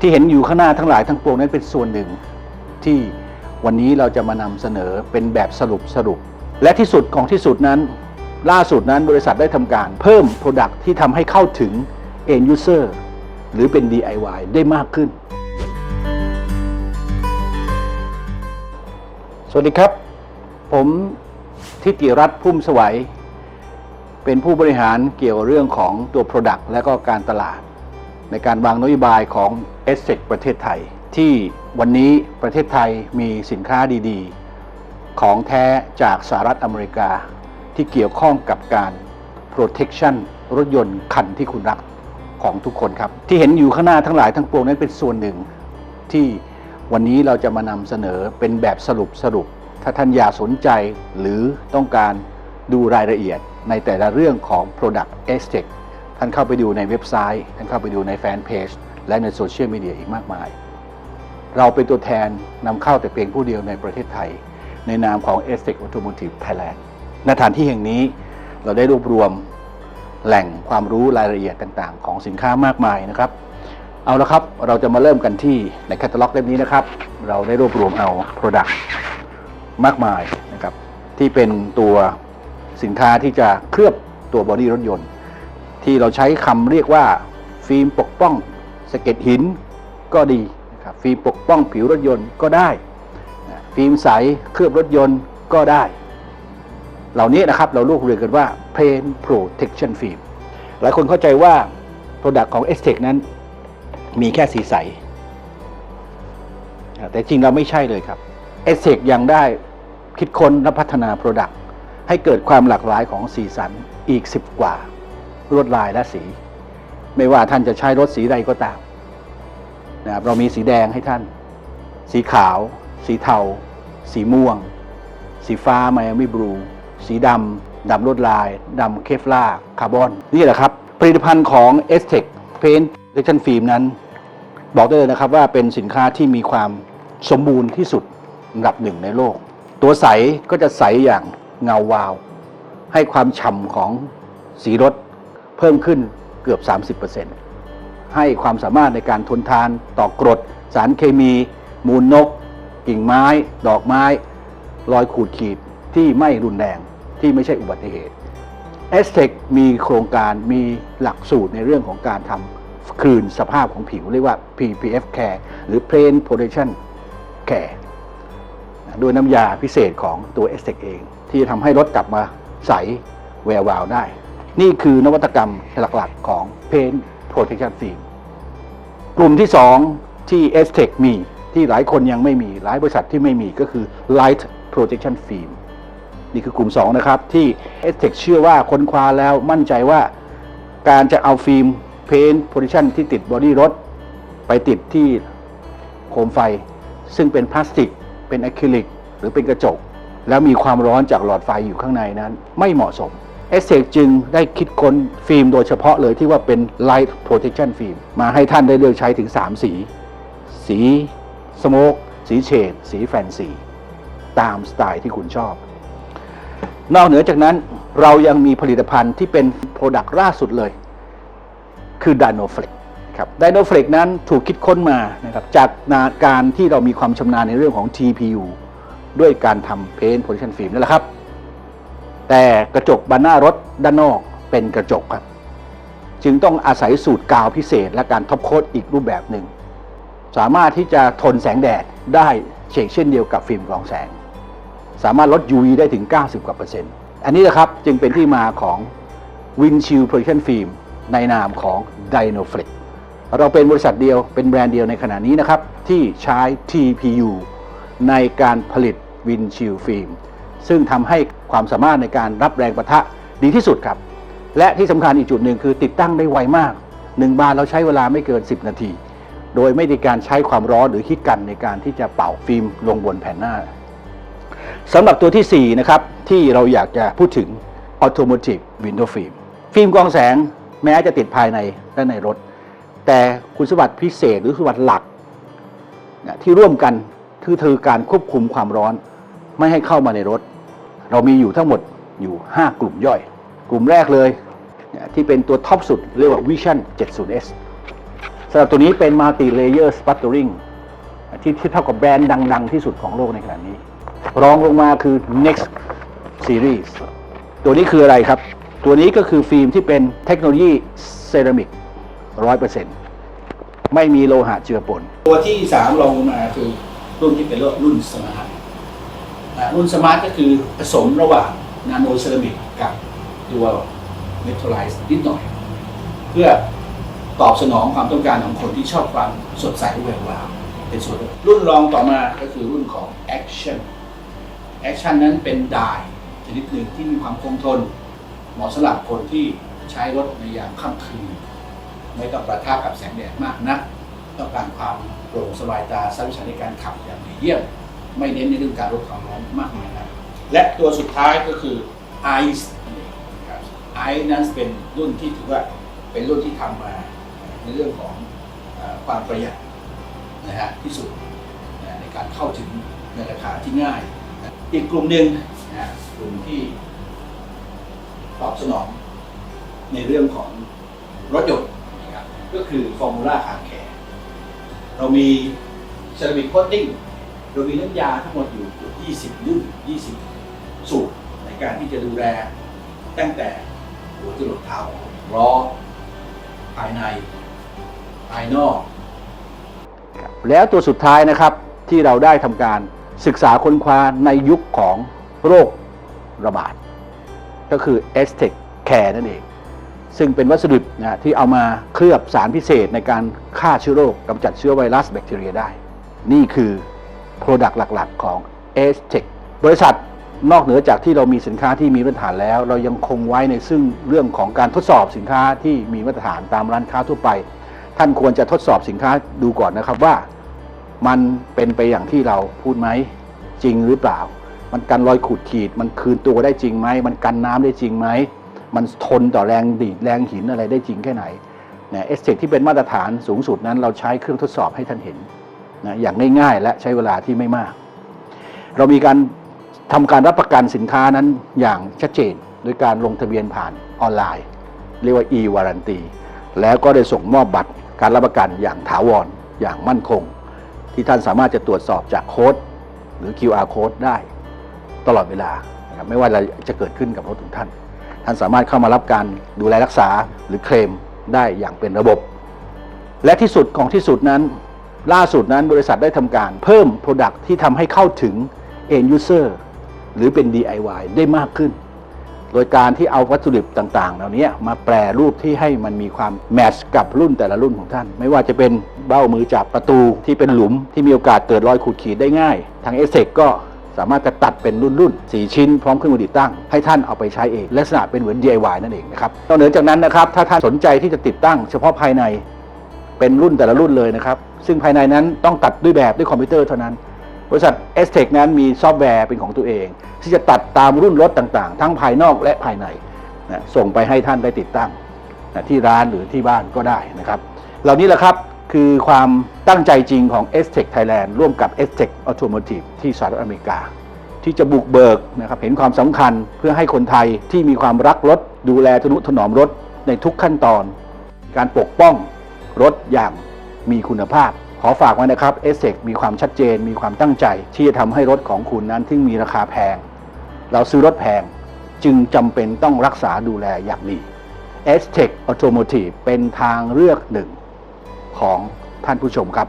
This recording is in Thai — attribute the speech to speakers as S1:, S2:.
S1: ที่เห็นอยู่ข้างหน้าทั้งหลายทั้งปวงนั้นเป็นส่วนหนึ่ง ที่วันนี้เราจะมานำเสนอเป็นแบบสรุปสรุป และที่สุดของที่สุดนั้น ล่าสุดนั้นบริษัทได้ทำการเพิ่ม Product ที่ทำให้เข้าถึง End User หรือเป็น DIY ได้มากขึ้น สวัสดีครับ ผมทิติรัตน์พุ่มสวัย เป็นผู้บริหารเกี่ยวกับเรื่องของตัว Product และก็การตลาด ในการวางนโยบายของ e s s e c ประเทศไทย ที่วันนี้ประเทศไทยมีสินค้าดี ๆ ของแท้จากสหรัฐอเมริกา ที่เกี่ยวข้องกับการ protection รถยนต์คันที่คุณรักของทุกคนครับ ที่เห็นอยู่ข้างหน้าทั้งหลายทั้งปวงนั้นเป็นส่วนหนึ่ง ที่วันนี้เราจะมานำเสนอเป็นแบบสรุปสรุป ถ้าท่านอยากสนใจหรือต้องการดูรายละเอียดในแต่ละเรื่องของ Product e s t e c ท่านเข้าไปดูในเว็บไซต์ ท่านเข้าไปดูในแฟนเพจและในโซเชียลมีเดียอีกมากมาย เราเป็นตัวแทนนำเข้าแต่เพียงผู้เดียวในประเทศไทย ในนามของ e s t e c Automotive Thailand ณสถานที่แห่งนี้เราได้รวบรวมแหล่งความรู้รายละเอียดต่างๆ ของสินค้ามากมายนะครับ เอาละครับเราจะมาเริ่มกันที่ในแคตตาล็อกเล่มนี้นะครับ เราได้รวบรวมเอา Product มากมายนะครับที่เป็นตัวสินค้าที่จะเคลือบตัวบอดี้รถยนต์ ที่เราใช้คำเรียกว่า ฟิล์มปกป้องสะเก็ดหินก็ดีนะครับฟิล์มปกป้องผิวรถยนต์ก็ได้ ฟิล์มใสเคลือบรถยนต์ก็ได้ เหล่านี้นะครับเราลูกเรียกกันว่า Paint Protection Film หลายคนเข้าใจว่า Product ของ s t e c นั้นมีแค่สีใส แต่จริงเราไม่ใช่เลยครับ s t e c ยังได้คิดค้นและพัฒนา Product ให้เกิดความหลากหลายของสีสันอีก 10 กว่า ลวดลายและสี ไม่ว่าท่านจะใช้รถสีใดก็ตามนะครับเรามีสีแดงให้ท่าน สีขาว สีเทา สีม่วง สีฟ้าไมอามี่บลู สีดำ ดำลวดลาย ดำเคฟลาคาร์บอน นี่แหละครับ ผลิตภัณฑ์ของ e s t e c Paint p r e c i o n Film นั้น บอกได้เลยนะครับว่าเป็นสินค้าที่มีความสมบูรณ์ที่สุดอันดับหนึ่งในโลก ตัวใสก็จะใสอย่างเงาวาว ให้ความฉ่ำของสีรถ เพิ่มขึ้นเกือบ 30%ให้ความสามารถในการทนทานต่อกรด สารเคมี มูลนก กิ่งไม้ ดอกไม้ รอยขูดขีดที่ไม่รุนแรงที่ไม่ใช่อุบัติเหตุ e s t e c มีโครงการมีหลักสูตรในเรื่องของการทำคืนสภาพของผิว เรียกว่า PPF Care หรือ Pain Protection Care ด้วยน้ำยาพิเศษของตัว e s t e c เอง ที่จะทำให้รถกลับมาใสแวววาวได้ นี่คือนวัตกรรมหลักๆของ Pain Protection Film กลุ่มที่ 2 ที่ s t e c มีที่หลายคนยังไม่มีหลายบริษัทที่ไม่มีก็คือ Light Protection Film นี่คือกลุ่ม 2 นะครับ ที่ s t e c เชื่อว่าค้นคว้าแล้วมั่นใจว่าการจะเอาฟิล์ม Paint Protection ที่ติดบอดี้รถ ไปติดที่โคมไฟ ซึ่งเป็นพลาสติก เป็นอะคริลิก หรือเป็นกระจก แล้วมีความร้อนจากหลอดไฟอยู่ข้างในนั้น ไม่เหมาะสม e s t e c จึงได้คิดค้นฟิล์มโดยเฉพาะเลยที่ว่าเป็น Light Protection Film มาให้ท่านได้เลือกใช้ถึง 3 สี สีสโมกสีเฉดสีแฟนซีตามสไตล์ที่คุณชอบ นอกเหนือจากนั้นเรายังมีผลิตภัณฑ์ที่เป็นโปรดักต์ล่าสุดเลย คือ d y n o f l e x ครับ d y n o f l e x นั้นถูกคิดค้นมานะครับจากนาการที่เรามีความชำนาญในเรื่องของ TPU ด้วยการทำ Paint Protection Film นั่นแหละครับ แต่กระจกบานหน้ารถด้านนอกเป็นกระจกครับ จึงต้องอาศัยสูตรกาวพิเศษและการท็อปโค้ดอีกรูปแบบหนึ่ง สามารถที่จะทนแสงแดดได้เช่นเช่นเดียวกับฟิล์มกรองแสง สามารถลด UV ได้ถึง 90กว่าเปอร์เซ็นต์อันนี้นะครับจึงเป็นที่มาของ Windshield Protection Film ในนามของ Dynoflex เราเป็นบริษัทเดียวเป็นแบรนด์เดียวในขณะนี้นะครับ ที่ใช้ TPU ในการผลิต Windshield Film ซึ่งทำให้ความสามารถในการรับแรงประทะดีที่สุดครับ และที่สำคัญอีกจุดหนึ่งคือติดตั้งได้ไวมาก 1 บานเราใช้เวลาไม่เกิน 10 นาที โดยไม่ได้การใช้ความร้อนหรือฮิตกันในการที่จะเป่าฟิล์มลงบนแผ่นหน้าสำหรับตัวที่ 4 นะครับ ที่เราอยากจะพูดถึง Automotive Window Film ฟิล์มกองแสงแม้จะติดภายในและในรถ แต่คุณสมบัติพิเศษหรือคุณสมบัติหลัก ที่ร่วมกันคือคือการควบคุมความร้อนไม่ให้เข้ามาในรถ เรามีอยู่ทั้งหมดอยู่ 5 กลุ่มย่อย กลุ่มแรกเลยที่เป็นตัวท็อปสุดเรียกว่า Vision 70S สำหรับตัวนี้เป็น multi layer sputtering ที่ที่เท่ากับแบรนด์ดัง ๆ ที่สุดของโลกในขณะนี้ รองลงมาคือ next series ตัวนี้คืออะไรครับ ตัวนี้ก็คือฟิล์มที่เป็นเทคโนโลยีเซรามิก100%ไม่มีโลหะเจือปน ตัวที่3รองลงมาคือรุ่นที่เป็นรุ่นสมาร์ท รุ่นสมาร์ทก็คือผสมระหว่างนาโนเซรามิกกับตัวเมทัลไลซ์นิดหน่อย เพื่อตอบสนองความต้องการของคนที่ชอบความสดใสแหวววาวเป็นส่วนรุ่นรองต่อมาก็คือรุ่นของ Action Action นั้นเป็นดายชนิดหนึ่งที่มีความคงทน เหมาะสำหรับคนที่ใช้รถในยามค่ำคืน ไม่ต้องประทะกับแสงแดดมากนัก ต้องการความโปร่งสบายตาสร้างวิชาในการขับอย่างดีเยี่ยม ไม่เน้นในเรื่องการลดความร้อนมากมายนะและตัวสุดท้ายก็คือ Ice ครับ Ice นั้นเป็นรุ่นที่ถือว่าเป็นรุ่นที่ทำมาในเรื่องของอความประหยัดนะฮะที่สุดในการเข้าถึงในราคาที่ง่าย อีกกลุ่มหนึ่งนะฮะกลุ่มที่ตอบสนองในเรื่องของรถยนต์นะครับก็คือ Formula Car Care เรามีเซรามิกโคตติ้ง เรามีน้ำยาทั้งหมดอยู่เกือบ20 รุ่น 20 สูตรในการที่จะดูแลตั้งแต่หัวจรดเท้าล้อภายในภายนอก แล้วตัวสุดท้ายนะครับที่เราได้ทำการศึกษาค้นคว้าในยุคของโรคระบาด ก็คือ e s t e c Care นั่นเอง ซึ่งเป็นวัสดุนะที่เอามาเคลือบสารพิเศษในการฆ่าเชื้อโรคกำจัดเชื้อไวรัสแบคทีเรียได้ นี่คือ Product หลัก ๆ ของ a s t e c บริษัทนอกเหนือจากที่เรามีสินค้าที่มีมาตรฐานแล้ว เรายังคงไว้ในซึ่งเรื่องของการทดสอบสินค้าที่มีมาตรฐานตามร้านค้าทั่วไป ท่านควรจะทดสอบสินค้าดูก่อนนะครับว่า มันเป็นไปอย่างที่เราพูดไหมจริงหรือเปล่า มันกันรอยขูดขีด มันคืนตัวได้จริงไหมมันกันน้ำได้จริงไหมมันทนต่อแรงดีดแรงหินอะไรได้จริงแค่ไหนเนี่ยเอสเทคที่เป็นมาตรฐานสูงสุดนั้น เราใช้เครื่องทดสอบให้ท่านเห็น นะอย่างง่ายๆ และใช้เวลาที่ไม่มาก เรามีการทำการรับประกันสินค้านั้นอย่างชัดเจนโดยการลงทะเบียนผ่านออนไลน์ เรียกว่า e-warranty แล้วก็ได้ส่งมอบบัตรการรับประกันอย่างถาวรอย่างมั่นคง ที่ท่านสามารถจะตรวจสอบจากโค้ดหรือ QR code ได้ตลอดเวลานะครับไม่ว่าอะไรจะเกิดขึ้นกับรถของท่าน ท่านสามารถเข้ามารับการดูแลรักษาหรือเคลมได้อย่างเป็นระบบ และที่สุดของที่สุดนั้น ล่าสุดนั้นบริษัทได้ทำการเพิ่ม Product ที่ทำให้เข้าถึง end user หรือเป็น DIY ได้มากขึ้น โดยการที่เอาวัตถุดิบต่างๆ เหล่านี้มาแปรรูปที่ให้มันมีความแมทช์กับรุ่นแต่ละรุ่นของท่าน ไม่ว่าจะเป็นเบ้ามือจับประตูที่เป็นหลุมที่มีโอกาสเกิดรอยขูดขีดได้ง่าย ทางเอเซกก็สามารถจะตัดเป็นรุ่นๆ 4 ชิ้นพร้อมเครื่องมือติดตั้ง ให้ท่านเอาไปใช้เอง ลักษณะเป็นเหมือน DIY นั่นเองนะครับนอกเหนือจากนั้นนะครับ ถ้าท่านสนใจที่จะติดตั้งเฉพาะภายใน เป็นรุ่นแต่ละรุ่นเลยนะครับ ซึ่งภายในนั้นต้องตัดด้วยแบบด้วยคอมพิวเตอร์เท่านั้น บริษัท s t e c นั้นมีซอฟต์แวร์เป็นของตัวเอง ที่จะตัดตามรุ่นรถต่างๆ ทั้งภายนอกและภายในนะส่งไปให้ท่านได้ติดตั้งนะที่ร้านหรือที่บ้านก็ได้นะครับ เหล่านี้แหละครับคือความตั้งใจจริงของ s t e c Thailand ร่วมกับ s t e c Automotive ที่สหรัฐอเมริกา ที่จะบุกเบิกนะครับเห็นความสำคัญเพื่อให้คนไทยที่มีความรักรถ ดูแลทนุถนอมรถในทุกขั้นตอน การปกป้อง รถอย่างมีคุณภาพ ขอฝากไว้นะครับเอสเซมีความชัดเจน มีความตั้งใจ ที่จะทำให้รถของคุณนั้นที่มีราคาแพง เราซื้อรถแพงจึงจำเป็นต้องรักษาดูแลอย่างดี s t e c Automotive เป็นทางเลือกหนึ่งของท่านผู้ชมครับ